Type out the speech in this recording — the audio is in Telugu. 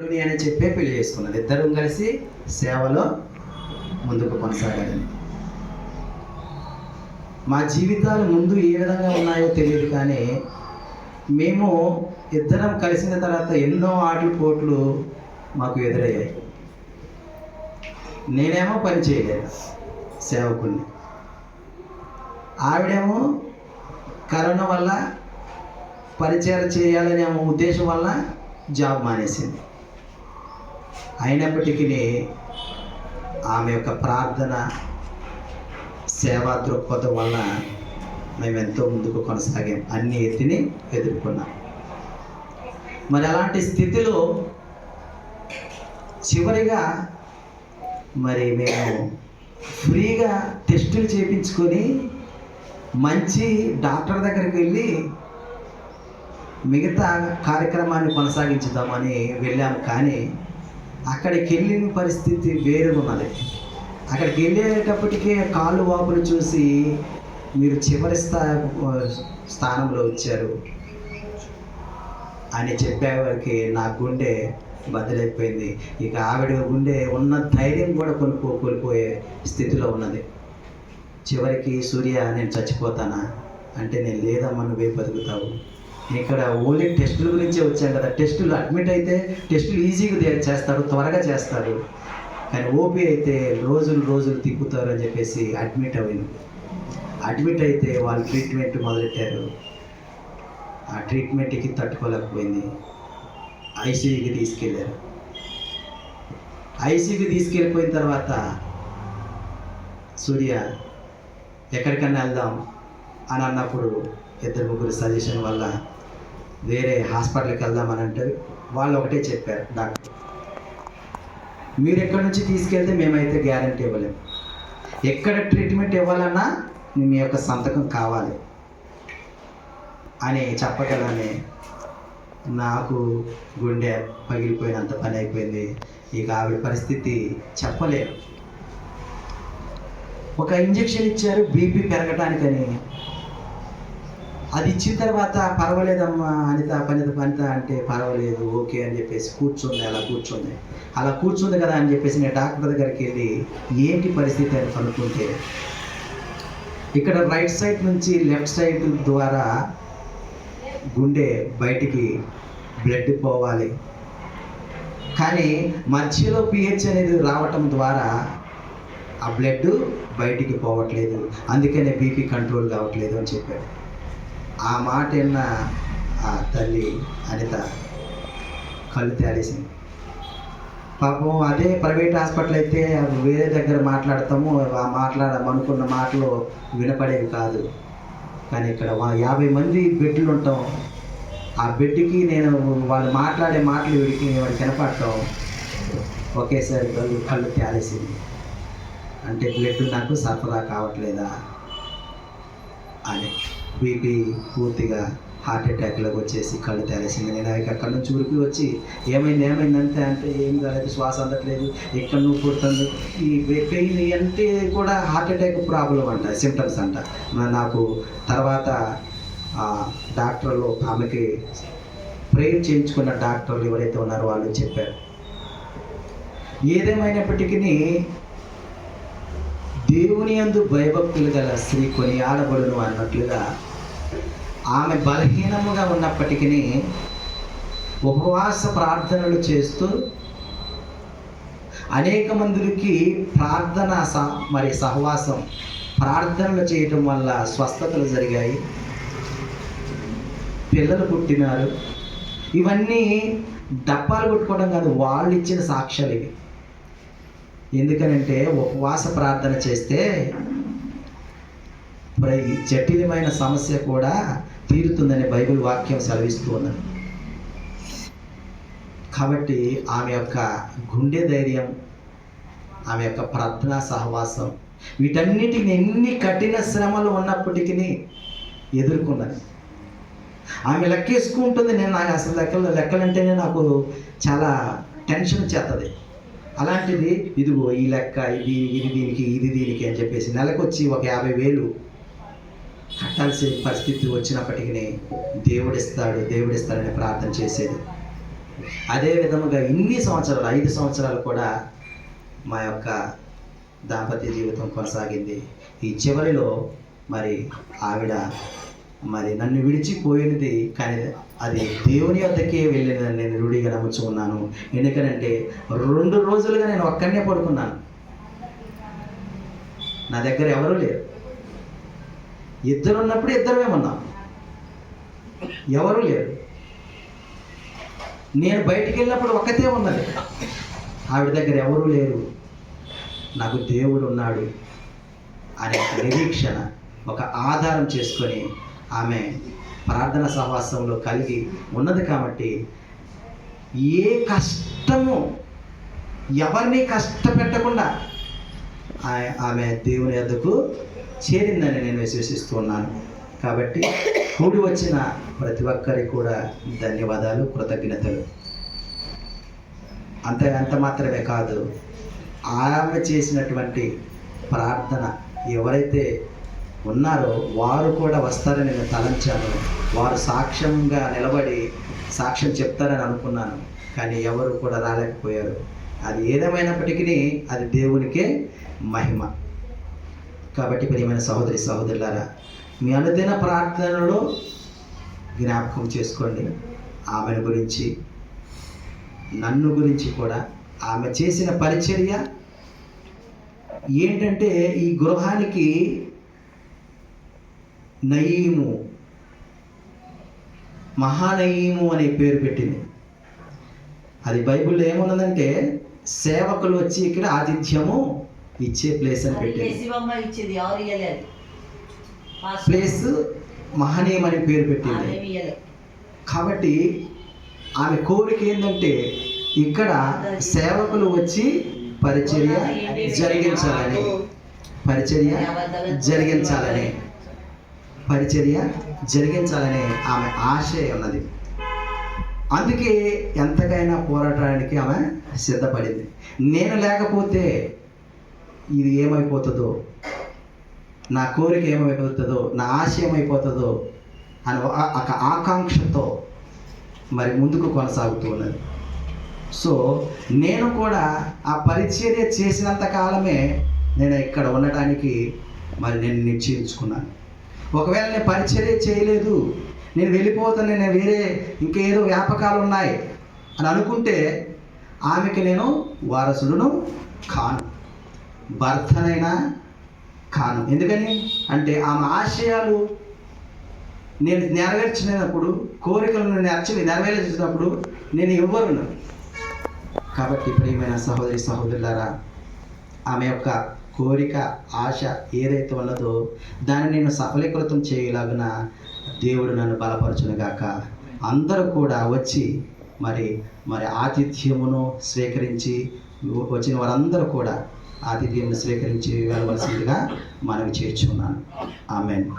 అని చెప్పే పెళ్ళి చేసుకున్నది. ఇద్దరం కలిసి సేవలో ముందుకు కొనసాగాలి మా జీవితాలు ముందు ఏ విధంగా ఉన్నాయో తెలియదు కానీ మేము ఇద్దరం కలిసిన తర్వాత ఎన్నో ఆటలు పోట్లు మాకు ఎదురయ్యాయి. నేనేమో పని చేయలేదు సేవకుణ్ణి. ఆవిడేమో కరోనా వల్ల పరిచయం చేయాలనే ఉద్దేశం వల్ల జాబ్ మానేసింది. అయినప్పటికీ ఆమె యొక్క ప్రార్థన సేవా దృక్పథం వల్ల మేము ఎంతో ముందుకు కొనసాగాం. అన్ని ఎత్తిని ఎదుర్కొన్నాం. మరి అలాంటి స్థితిలో చివరిగా మరి మేము ఫ్రీగా టెస్టులు చేయించుకొని మంచి డాక్టర్ దగ్గరికి వెళ్ళి మిగతా కార్యక్రమాన్ని కొనసాగించుదామని వెళ్ళాము కానీ అక్కడికి వెళ్ళిన పరిస్థితి వేరుగా ఉన్నది. అక్కడికి వెళ్ళేటప్పటికే కాళ్ళు వాపులు చూసి మీరు చివరి స్థా స్థానంలో వచ్చారు. అని చెప్పేవారికి నా గుండె బద్దలైపోయింది. ఇక ఆవిడ గుండె ఉన్న ధైర్యం కూడా కొనుక్కో కోల్పోయే స్థితిలో ఉన్నది. చివరికి సూర్య నేను చచ్చిపోతానా? అంటే నేను లేదమ్మా నువ్వే బతుకుతావు. ఇక్కడ ఓన్లీ టెస్టుల గురించే వచ్చాం కదా. టెస్టులు అడ్మిట్ అయితే టెస్టులు ఈజీగా చేస్తారు త్వరగా చేస్తారు. కానీ ఓపీ అయితే రోజులు రోజులు తిప్పుతారు అని చెప్పేసి అడ్మిట్ అయింది అడ్మిట్ అయితే వాళ్ళు ట్రీట్మెంట్ మొదలెట్టారు. ఆ ట్రీట్మెంట్కి తట్టుకోలేకపోయింది. ఐసీయూకి తీసుకెళ్ళారు ఐసీయూకి తీసుకెళ్ళిపోయిన తర్వాత సూర్య ఎక్కడికన్నా వెళ్దాం అని అన్నప్పుడు ఇద్దరు ముగ్గురు సజెషన్ వల్ల వేరే హాస్పిటల్కి వెళ్దామని అంటే వాళ్ళు ఒకటే చెప్పారు డాక్టర్ మీరు ఎక్కడి నుంచి తీసుకెళ్తే మేమైతే గ్యారంటీ ఇవ్వలేము ఎక్కడ ట్రీట్మెంట్ ఇవ్వాలన్నా మీ యొక్క సంతకం కావాలి. అని చెప్పగలనే నాకు గుండె పగిలిపోయినంత పని అయిపోయింది. ఇక ఆవిడ పరిస్థితి చెప్పలేరు ఒక ఇంజెక్షన్ ఇచ్చారు బీపీ పెరగటానికని అది ఇచ్చిన తర్వాత పర్వాలేదమ్మా అనిత పనిత పనిత అంటే పర్వాలేదు ఓకే అని చెప్పేసి కూర్చుంది అలా కూర్చుంది. అలా కూర్చుంది కదా అని చెప్పేసి నేను డాక్టర్ దగ్గరికి వెళ్ళి ఏంటి పరిస్థితి అని కనుక్కుంటే ఇక్కడ రైట్ సైడ్ నుంచి లెఫ్ట్ సైడ్ ద్వారా గుండె బయటికి బ్లడ్ పోవాలి. కానీ మధ్యలో పిహెచ్ అనేది రావటం ద్వారా ఆ బ్లడ్ బయటికి పోవట్లేదు. అందుకనే బీపీ కంట్రోల్ కావట్లేదు అని చెప్పాడు. ఆ మాట విన్న ఆ తల్లి అనిత కళ్ళు తేలేసింది. పాపం అదే ప్రైవేట్ హాస్పిటల్ అయితే వేరే దగ్గర మాట్లాడతాము ఆ మాట్లాడమనుకున్న మాటలు వినపడేవి కాదు. కానీ ఇక్కడ యాభై మంది బెడ్లు ఉంటాం. ఆ బెడ్కి నేను వాళ్ళు మాట్లాడే మాటలు వీడికి వాడికి వినపడటం ఒకేసారి కళ్ళు కళ్ళు తేలేసింది. అంటే బ్లడ్ నాకు సరఫరా కావట్లేదా అని. బీపీ పూర్తిగా హార్ట్ అటాక్లోకి వచ్చేసి కళ్ళు తేలేసింది. నేను ఇక అక్కడి నుంచి ఉరికి వచ్చి ఏమైంది ఏమైంది అంతే అంటే ఏం కాలేదు శ్వాస అందట్లేదు ఎక్కడ నువ్వు పుడుతుంది? ఈ పెయిన్ అంటే కూడా హార్ట్ అటాక్ ప్రాబ్లం అంట సిమ్టమ్స్ అంట. నాకు తర్వాత ఆ డాక్టర్లు ఆమెకి ప్రేర్ చేయించుకున్న డాక్టర్లు ఎవరైతే ఉన్నారో వాళ్ళు చెప్పారు. ఏదేమైనప్పటికీ దేవుని అందు భయభక్తులు గల స్త్రీ కొని ఆడబడును అన్నట్లుగా ఆమె బలహీనముగా ఉన్నప్పటికీ ఉపవాస ప్రార్థనలు చేస్తూ అనేక మందికి ప్రార్థన స మరి సహవాసం ప్రార్థనలు చేయటం వల్ల స్వస్థతలు జరిగాయి. పిల్లలు పుట్టినారు. ఇవన్నీ డబ్బాలు కొట్టుకోవడం కాదు వాళ్ళు ఇచ్చిన సాక్ష్యాలు ఇవి. ఎందుకనంటే ఉపవాస ప్రార్థన చేస్తే జటిలమైన సమస్య కూడా తీరుతుందని బైబిల్ వాక్యం సెలవిస్తూ ఉన్నది. కాబట్టి ఆమె యొక్క గుండె ధైర్యం ఆమె యొక్క ప్రార్థనా సహవాసం వీటన్నిటిని ఎన్ని కఠిన శ్రమలు ఉన్నప్పటికీ ఎదుర్కొన్నది. ఆమె లెక్కేసుకుంటుంది నేను నాకు అసలు లెక్కలు లెక్కలంటేనే నాకు చాలా టెన్షన్ చేస్తుంది అలాంటిది ఇదిగో ఈ లెక్క ఇది ఇది దీనికి ఇది దీనికి అని చెప్పేసి నెలకొచ్చి ఒక యాభై వేలు కట్టాల్సిన పరిస్థితి వచ్చినప్పటికీ దేవుడిస్తాడు దేవుడిస్తాడని ప్రార్థన చేసేది. అదే విధముగా ఇన్ని సంవత్సరాలు ఐదు సంవత్సరాలు కూడా మా యొక్క దాంపత్య జీవితం కొనసాగింది. ఈ చివరిలో మరి ఆవిడ మరి నన్ను విడిచిపోయినది కానీ అది దేవుని వద్దకే వెళ్ళినదని నేను రూఢిగా నమ్ముచు ఉన్నాను. ఎందుకనంటే రెండు రోజులుగా నేను ఒక్కడనే పడుకున్నాను. నా దగ్గర ఎవరూ లేరు. ఇద్దరు ఉన్నప్పుడు ఇద్దరమే ఉన్నాం. ఎవరు లేరు. నేను బయటికి వెళ్ళినప్పుడు ఒకతే ఉన్నది. ఆవిడ దగ్గర ఎవరూ లేరు. నాకు దేవుడు ఉన్నాడు అనే నిరీక్షణ ఒక ఆధారం చేసుకొని ఆమె ప్రార్థన సహవాసంలో కలిగి ఉన్నది కాబట్టి ఏ కష్టము ఎవరిని కష్టపెట్టకుండా ఆ- ఆమె దేవుని యొద్దకు చేరిందని నేను విశ్వసిస్తున్నాను. కాబట్టి కూడి వచ్చిన ప్రతి ఒక్కరికి కూడా ధన్యవాదాలు కృతజ్ఞతలు. అంత అంత మాత్రమే కాదు ఆమె చేసినటువంటి ప్రార్థన ఎవరైతే ఉన్నారో వారు కూడా వస్తారని నేను తలంచాను. వారు సాక్ష్యంగా నిలబడి సాక్ష్యం చెప్తారని అనుకున్నాను. కానీ ఎవరు కూడా రాలేకపోయారు. అది ఏదేమైనప్పటికీ అది దేవునికే మహిమ. కాబట్టి ప్రియమైన సహోదరి సహోదరులారా మీ అనుదిన ప్రార్థనలో జ్ఞాపకం చేసుకోండి. ఆమెను గురించి నన్ను గురించి కూడా. ఆమె చేసిన పరిచర్య ఏంటంటే ఈ గృహానికి నయీము మహానయీము అనే పేరు పెట్టింది. అది బైబిల్లో ఏమున్నదంటే సేవకులు వచ్చి ఇక్కడ ఆతిథ్యము ఇచ్చే ప్లేస్ అని పెట్టింది ప్లేస్ మహనీయం అని పేరు పెట్టింది. కాబట్టి ఆమె కోరిక ఏంటంటే ఇక్కడ సేవకులు వచ్చి పరిచర్య జరిగించాలని. పరిచర్య జరిగించాలని. పరిచర్య జరిగించాలని ఆమె ఆశ ఉన్నది. అందుకే ఎంతకైనా పోరాడడానికి ఆమె సిద్ధపడింది. నేను లేకపోతే ఇది ఏమైపోతుందో? నా కోరిక ఏమైపోతుందో? నా ఆశ ఏమైపోతుందో? అని ఒక- ఆకాంక్షతో మరి ముందుకు కొనసాగుతూ ఉన్నది. సో నేను కూడా ఆ పరిచర్య చేసినంత కాలమే నేను ఇక్కడ ఉండటానికి మరి నేను నిశ్చయించుకున్నాను. ఒకవేళ నేను పరిచర్య చేయలేదు నేను వెళ్ళిపోతాను నేను వేరే ఇంకేదో వ్యాపకాలు ఉన్నాయి అని అనుకుంటే ఆమెకి నేను వారసుడును కాను. భర్తనైనా కాను. ఎందుకని? అంటే ఆమె ఆశయాలు నేను నెరవేర్చినప్పుడు కోరికలను నెరచి నెరవేర్చినప్పుడు నేను ఇవ్వను కాబట్టి ప్రియమైన సహోదరి సహోదరులారా ఆమె యొక్క కోరిక ఆశ ఏదైతే ఉన్నదో దాన్ని నేను సఫలీకృతం చేయలాగిన దేవుడు నన్ను బలపరచునుగాక. అందరూ కూడా వచ్చి మరి మరి ఆతిథ్యమును స్వీకరించి వచ్చిన వారందరూ కూడా ఆతిథ్యం స్వీకరించి వెళ్ళవలసిందిగా మనవి చేర్చున్నాను. ఆమెన్.